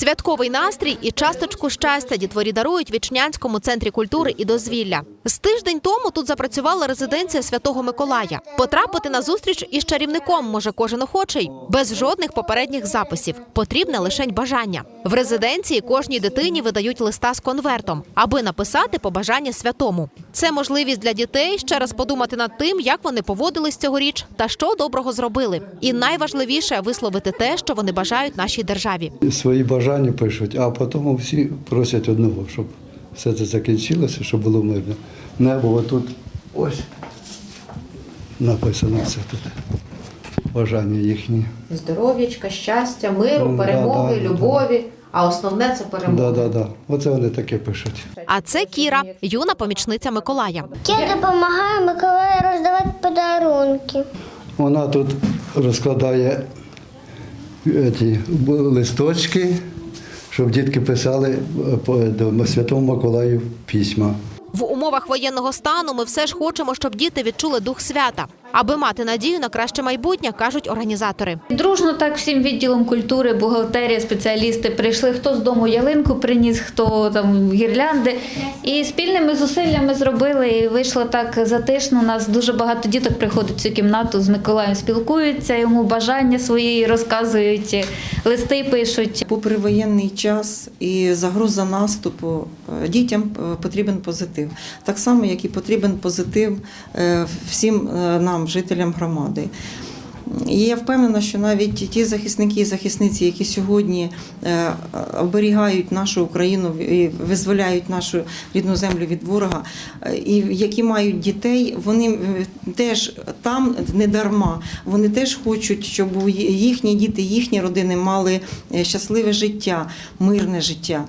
Святковий настрій і часточку щастя дітворі дарують Вічнянському центрі культури і дозвілля. З тиждень тому тут запрацювала резиденція Святого Миколая. Потрапити на зустріч із чарівником може кожен охочий, без жодних попередніх записів. Потрібне лишень бажання. В резиденції кожній дитині видають листа з конвертом, аби написати побажання святому. Це можливість для дітей ще раз подумати над тим, як вони поводились цьогоріч та що доброго зробили. І найважливіше висловити те, що вони бажають нашій державі. свої бажання пишуть, а потім всі просять одного, щоб все це закінчилося, щоб було мирно. Небо отут ось написано все тут. Бажання їхні. здоров'ячка, щастя, миру, Ну, перемоги, да, да. любові. А основне це перемога. Да, да, да. Оце вони таке пишуть. А це Кіра, юна помічниця Миколая. Я допомагаю Миколаю роздавати подарунки. Вона тут розкладає ті листочки, щоб дітки писали е, до Святому Миколаю письма. В умовах воєнного стану ми все ж хочемо, щоб діти відчули дух свята, аби мати надію на краще майбутнє, кажуть організатори. Дружно так всім відділом культури, бухгалтерія, спеціалісти прийшли. Хто з дому ялинку приніс, хто там гірлянди. І спільними зусиллями зробили. І вийшло так затишно. У нас дуже багато діток приходить в цю кімнату з Миколаєм, спілкуються, йому бажання свої розказують, листи пишуть. Попри воєнний час і загроза наступу, е, дітям е, потрібен позитив. Так само, як і потрібен позитив е, всім е, нам, жителям громади. І я впевнена, що навіть ті захисники і захисниці, які сьогодні е, оберігають нашу Україну і визволяють нашу рідну землю від ворога, е, і які мають дітей, вони е, теж там не дарма. Вони теж хочуть, щоб їхні діти, їхні родини мали щасливе життя, мирне життя.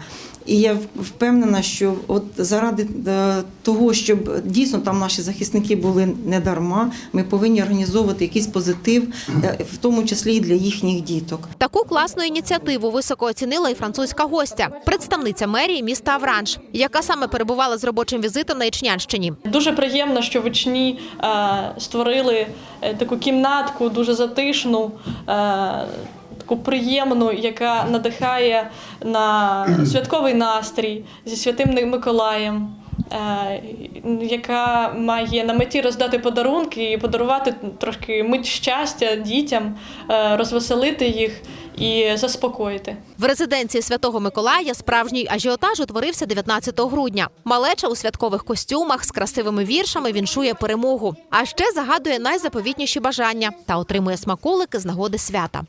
І я впевнена, що от заради е, того, щоб дійсно там наші захисники були не дарма, ми повинні організовувати якийсь позитив, е, в тому числі і для їхніх діток. Таку класну ініціативу високо оцінила і французька гостя, представниця мерії міста Авранж, яка саме перебувала з робочим візитом на Ічнянщині. Дуже приємно, що в Ічні е, створили таку кімнатку, дуже затишну, таку приємну, яка надихає на святковий настрій зі святим Миколаєм. е, Яка має на меті роздати подарунки і подарувати трошки мить щастя дітям, е, розвеселити їх і заспокоїти. В резиденції Святого Миколая справжній ажіотаж утворився 19 грудня. Малеча у святкових костюмах з красивими віршами віншує перемогу, а ще загадує найзаповітніші бажання та отримує смаколики з нагоди свята.